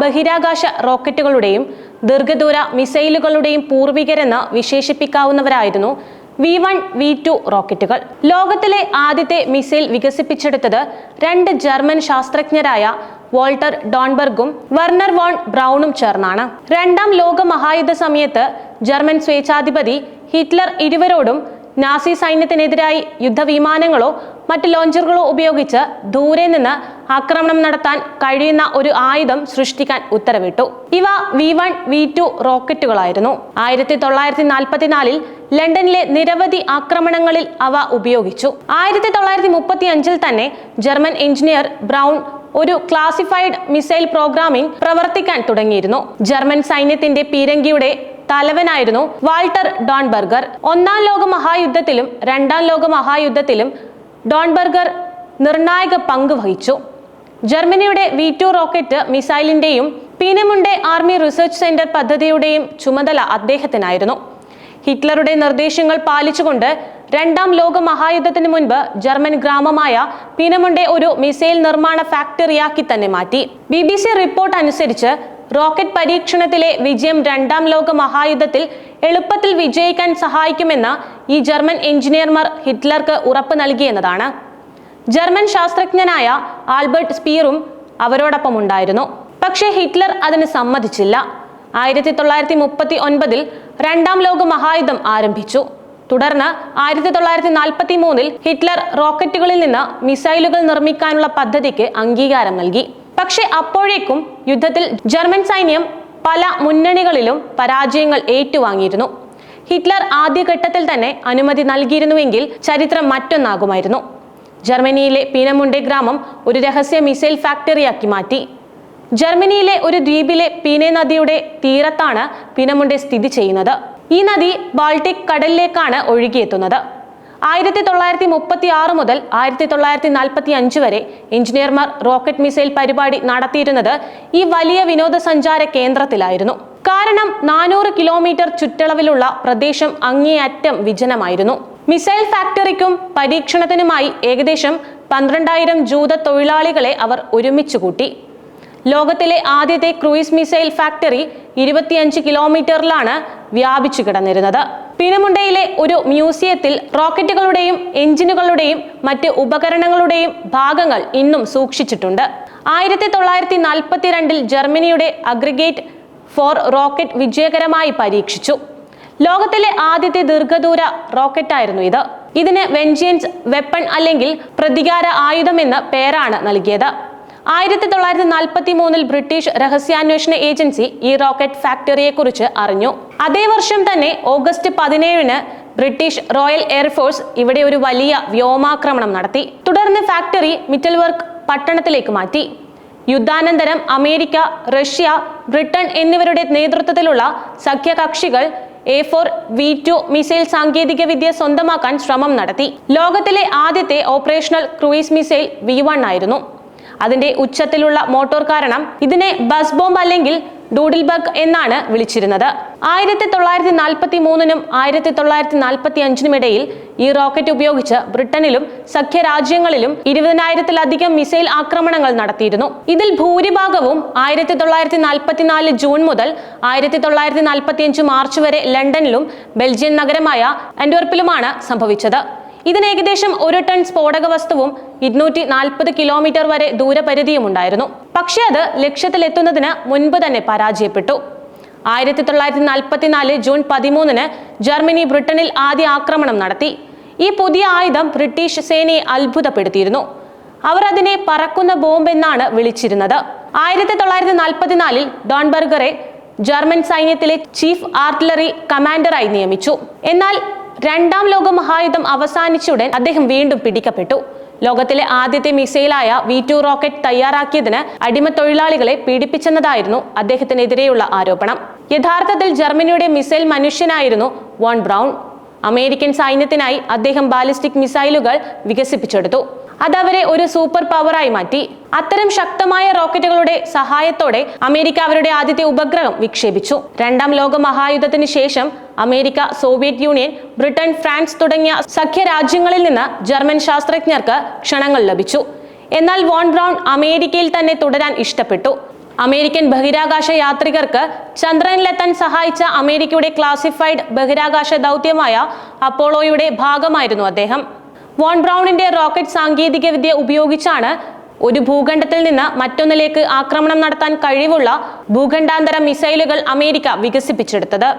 ബഹിരാകാശ റോക്കറ്റുകളുടെയും ദീർഘദൂര മിസൈലുകളുടെയും പൂർവികരെന്ന് വിശേഷിപ്പിക്കാവുന്നവരായിരുന്നു വി വൺ വി ടു റോക്കറ്റുകൾ. ലോകത്തിലെ ആദ്യത്തെ മിസൈൽ വികസിപ്പിച്ചെടുത്തത് രണ്ട് ജർമ്മൻ ശാസ്ത്രജ്ഞരായ വോൾട്ടർ ഡോൺബർഗും വർണർ വോൺ ബ്രൗണും ചേർന്നാണ്. രണ്ടാം ലോക മഹായുദ്ധ സമയത്ത് ജർമ്മൻ സ്വേച്ഛാധിപതി ഹിറ്റ്ലർ ഇരുവരോടും നാസി സൈന്യത്തിനെതിരായി യുദ്ധവിമാനങ്ങളോ മറ്റ് ലോഞ്ചറുകളോ ഉപയോഗിച്ച് ദൂരെ നിന്ന് ആക്രമണം നടത്താൻ കഴിയുന്ന ഒരു ആയുധം സൃഷ്ടിക്കാൻ ഉത്തരവിട്ടു. ഇവ വി വൺ വി ടു റോക്കറ്റുകളായിരുന്നു. ആയിരത്തി തൊള്ളായിരത്തി നാൽപ്പത്തിനാലിൽ ലണ്ടനിലെ നിരവധി ആക്രമണങ്ങളിൽ അവ ഉപയോഗിച്ചു. ആയിരത്തി തൊള്ളായിരത്തി മുപ്പത്തി അഞ്ചിൽ തന്നെ ജർമ്മൻ എഞ്ചിനീയർ ബ്രൗൺ ഒരു ക്ലാസിഫൈഡ് മിസൈൽ പ്രോഗ്രാമിംഗ് പ്രവർത്തിക്കാൻ തുടങ്ങിയിരുന്നു. ജർമ്മൻ സൈന്യത്തിന്റെ പീരങ്കിയുടെ തലവനായിരുന്നു വാൾട്ടർ ഡോൺബർഗർ. ഒന്നാം ലോക മഹായുദ്ധത്തിലും രണ്ടാം ലോക മഹായുദ്ധത്തിലും ഡോൺബർഗർ നിർണായക പങ്ക് വഹിച്ചു. ജർമ്മനിയുടെ വി ടു റോക്കറ്റ് മിസൈലിന്റെയും പീനമുണ്ടെ ആർമി റിസർച്ച് സെന്റർ പദ്ധതിയുടെയും ചുമതല അദ്ദേഹത്തിനായിരുന്നു. ഹിറ്റ്ലറുടെ നിർദ്ദേശങ്ങൾ പാലിച്ചുകൊണ്ട് രണ്ടാം ലോക മഹായുദ്ധത്തിന് മുൻപ് ജർമ്മൻ ഗ്രാമമായ പീനമുണ്ടെ ഒരു മിസൈൽ നിർമ്മാണ ഫാക്ടറിയാക്കി തന്നെ മാറ്റി. ബി ബി സി റിപ്പോർട്ട് അനുസരിച്ച് റോക്കറ്റ് പരീക്ഷണത്തിലെ വിജയം രണ്ടാം ലോക മഹായുദ്ധത്തിൽ എളുപ്പത്തിൽ വിജയിക്കാൻ സഹായിക്കുമെന്ന് ഈ ജർമ്മൻ എഞ്ചിനീയർമാർ ഹിറ്റ്ലർക്ക് ഉറപ്പ് നൽകിയെന്നതാണ് ജർമ്മൻ ശാസ്ത്രജ്ഞനായ ആൽബർട്ട് സ്പീറും അവരോടൊപ്പം ഉണ്ടായിരുന്നു. പക്ഷേ ഹിറ്റ്ലർ അതിന് സമ്മതിച്ചില്ല. ആയിരത്തി തൊള്ളായിരത്തി മുപ്പത്തി ഒൻപതിൽ രണ്ടാം ലോക മഹായുദ്ധം ആരംഭിച്ചു. തുടർന്ന് ആയിരത്തി തൊള്ളായിരത്തി നാൽപ്പത്തി മൂന്നിൽ ഹിറ്റ്ലർ റോക്കറ്റുകളിൽ നിന്ന് മിസൈലുകൾ നിർമ്മിക്കാനുള്ള പദ്ധതിക്ക് അംഗീകാരം നൽകി. പക്ഷേ അപ്പോഴേക്കും യുദ്ധത്തിൽ ജർമ്മൻ സൈന്യം പല മുന്നണികളിലും പരാജയങ്ങൾ ഏറ്റുവാങ്ങിയിരുന്നു. ഹിറ്റ്ലർ ആദ്യഘട്ടത്തിൽ തന്നെ അനുമതി നൽകിയിരുന്നുവെങ്കിൽ ചരിത്രം മറ്റൊന്നാകുമായിരുന്നു. ജർമ്മനിയിലെ പീനമുണ്ടെ ഗ്രാമം ഒരു രഹസ്യ മിസൈൽ ഫാക്ടറിയാക്കി മാറ്റി. ജർമ്മനിയിലെ ഒരു ദ്വീപിലെ പീനെ നദിയുടെ തീരത്താണ് പീനമുണ്ടെ സ്ഥിതി ചെയ്യുന്നത്. ഈ നദി ബാൾട്ടിക് കടലിലേക്കാണ് ഒഴുകിയെത്തുന്നത്. ആയിരത്തി തൊള്ളായിരത്തി മുപ്പത്തി ആറ് മുതൽ ആയിരത്തി തൊള്ളായിരത്തി നാൽപ്പത്തി അഞ്ച് വരെ എഞ്ചിനീയർമാർ റോക്കറ്റ് മിസൈൽ പരിപാടി നടത്തിയിരുന്നത് ഈ വലിയ വിനോദസഞ്ചാര കേന്ദ്രത്തിലായിരുന്നു. കാരണം നാനൂറ് കിലോമീറ്റർ ചുറ്റളവിലുള്ള പ്രദേശം അങ്ങേയറ്റം വിജനമായിരുന്നു. മിസൈൽ ഫാക്ടറിക്കും പരീക്ഷണത്തിനുമായി ഏകദേശം പന്ത്രണ്ടായിരം ജൂത തൊഴിലാളികളെ അവർ ഒരുമിച്ച് കൂട്ടി. ലോകത്തിലെ ആദ്യത്തെ ക്രൂയിസ് മിസൈൽ ഫാക്ടറി ഇരുപത്തിയഞ്ച് കിലോമീറ്ററിലാണ് വ്യാപിച്ചു കിടന്നിരുന്നത്. പീനമുണ്ടയിലെ ഒരു മ്യൂസിയത്തിൽ റോക്കറ്റുകളുടെയും എഞ്ചിനുകളുടെയും മറ്റ് ഉപകരണങ്ങളുടെയും ഭാഗങ്ങൾ ഇന്നും സൂക്ഷിച്ചിട്ടുണ്ട്. ആയിരത്തി തൊള്ളായിരത്തി നാൽപ്പത്തിരണ്ടിൽ ജർമ്മനിയുടെ അഗ്രിഗേറ്റ് ഫോർ റോക്കറ്റ് വിജയകരമായി പരീക്ഷിച്ചു. ലോകത്തിലെ ആദ്യത്തെ ദീർഘദൂര റോക്കറ്റായിരുന്നു ഇത്. ഇതിന് വെഞ്ചിയൻസ് വെപ്പൺ അല്ലെങ്കിൽ പ്രതികാര ആയുധം എന്ന പേരാണ് നൽകിയത്. ആയിരത്തി തൊള്ളായിരത്തി നാൽപ്പത്തി മൂന്നിൽ ബ്രിട്ടീഷ് രഹസ്യാന്വേഷണ ഏജൻസി ഈ റോക്കറ്റ് ഫാക്ടറിയെ കുറിച്ച് അറിഞ്ഞു. അതേ വർഷം തന്നെ ഓഗസ്റ്റ് പതിനേഴിന് ബ്രിട്ടീഷ് റോയൽ എയർഫോഴ്സ് ഇവിടെ ഒരു വലിയ വ്യോമാക്രമണം നടത്തി. തുടർന്ന് ഫാക്ടറി മിറ്റൽ വർക്ക് പട്ടണത്തിലേക്ക് മാറ്റി. യുദ്ധാനന്തരം അമേരിക്ക റഷ്യ ബ്രിട്ടൻ എന്നിവരുടെ നേതൃത്വത്തിലുള്ള സഖ്യകക്ഷികൾ A four V two missile സാങ്കേതികവിദ്യ സ്വന്തമാക്കാൻ ശ്രമം നടത്തി. ലോകത്തിലെ ആദ്യത്തെ operational cruise missile V one ആയിരുന്നു. അതിന്റെ ഉച്ചത്തിലുള്ള മോട്ടോർ കാരണം ഇതിനെ ബസ് ബോംബ് അല്ലെങ്കിൽ ഡൂഡിൽബർഗ് എന്നാണ് വിളിച്ചിരുന്നത്. ആയിരത്തി തൊള്ളായിരത്തി നാൽപ്പത്തി മൂന്നിനും ആയിരത്തി തൊള്ളായിരത്തി നാൽപ്പത്തി അഞ്ചിനും ഇടയിൽ ഈ റോക്കറ്റ് ഉപയോഗിച്ച് ബ്രിട്ടനിലും സഖ്യ സഖ്യരാജ്യങ്ങളിലും ഇരുപതിനായിരത്തിലധികം മിസൈൽ ആക്രമണങ്ങൾ നടത്തിയിരുന്നു. ഇതിൽ ഭൂരിഭാഗവും ആയിരത്തി തൊള്ളായിരത്തി നാൽപ്പത്തിനാല് ജൂൺ മുതൽ ആയിരത്തി തൊള്ളായിരത്തി നാൽപ്പത്തി അഞ്ച് മാർച്ച് വരെ ലണ്ടനിലും ബെൽജിയൻ നഗരമായ അൻഡോർപ്പിലുമാണ് സംഭവിച്ചത്. ഇതിന് ഏകദേശം ഒരു ടൺ സ്ഫോടക വസ്തുവും ഇരുന്നൂറ്റി നാൽപ്പത് കിലോമീറ്റർ വരെ ദൂരപരിധിയും ഉണ്ടായിരുന്നു പക്ഷേ അത് ലക്ഷ്യത്തിലെത്തുന്നതിന് മുൻപ് തന്നെ പരാജയപ്പെട്ടു. ആയിരത്തി തൊള്ളായിരത്തി നാൽപ്പത്തിനാല് ജൂൺ പതിമൂന്നിന് ജർമ്മനി ബ്രിട്ടനിൽ ആദ്യ ആക്രമണം നടത്തി. ഈ പുതിയ ആയുധം ബ്രിട്ടീഷ് സേനയെ അത്ഭുതപ്പെടുത്തിയിരുന്നു. അവർ അതിനെ പറക്കുന്ന ബോംബ് എന്നാണ് വിളിച്ചിരുന്നത്. ആയിരത്തി തൊള്ളായിരത്തി നാൽപ്പത്തിനാലിൽ ഡോൺബർഗറെ ജർമ്മൻ സൈന്യത്തിലെ ചീഫ് ആർട്ടിലറി കമാൻഡറായി നിയമിച്ചു. എന്നാൽ രണ്ടാം ലോക മഹായുദ്ധം അവസാനിച്ചുടൻ അദ്ദേഹം വീണ്ടും പിടിക്കപ്പെട്ടു. ലോകത്തിലെ ആദ്യത്തെ മിസൈലായ വി ടു റോക്കറ്റ് തയ്യാറാക്കിയതിന് അടിമത്തൊഴിലാളികളെ പീഡിപ്പിച്ചെന്നതായിരുന്നു അദ്ദേഹത്തിനെതിരെയുള്ള ആരോപണം. യഥാർത്ഥത്തിൽ ജർമ്മനിയുടെ മിസൈൽ മനുഷ്യനായിരുന്നു വോൺ ബ്രൗൺ. അമേരിക്കൻ സൈന്യത്തിനായി അദ്ദേഹം ബാലിസ്റ്റിക് മിസൈലുകൾ വികസിപ്പിച്ചെടുത്തു. അതവരെ ഒരു സൂപ്പർ പവറായി മാറ്റി. അത്തരം ശക്തമായ റോക്കറ്റുകളുടെ സഹായത്തോടെ അമേരിക്ക അവരുടെ ആദ്യത്തെ ഉപഗ്രഹം വിക്ഷേപിച്ചു. രണ്ടാം ലോക മഹായുദ്ധത്തിന് ശേഷം America Soviet Union Britain France തുടങ്ങിയ സഖ്യ രാജ്യങ്ങളിൽ നിന്ന് ജർമ്മൻ ശാസ്ത്രജ്ഞർക്ക് ക്ഷണങ്ങൾ ലഭിച്ചു. എന്നാൽ വോൺ ബ്രൗൺ അമേരിക്കയിൽ തന്നെ തുടരാൻ ഇഷ്ടപ്പെട്ടു. അമേരിക്കൻ ബഹിരാകാശ യാത്രികർക്ക് ചന്ദ്രനിലെത്താൻ സഹായിച്ച അമേരിക്കയുടെ ക്ലാസിഫൈഡ് ബഹിരാകാശ ദൗത്യമായ അപ്പോളോയുടെ ഭാഗമായിരുന്നു അദ്ദേഹം. വോൺ ബ്രൗണിന്റെ റോക്കറ്റ് സാങ്കേതികവിദ്യ ഉപയോഗിച്ചാണ് ഒരു ഭൂഖണ്ഡത്തിൽ നിന്ന് മറ്റൊന്നിലേക്ക് ആക്രമണം നടത്താൻ കഴിവുള്ള ഭൂഖണ്ഡാന്തര മിസൈലുകൾ അമേരിക്ക വികസിപ്പിച്ചെടുത്തത്.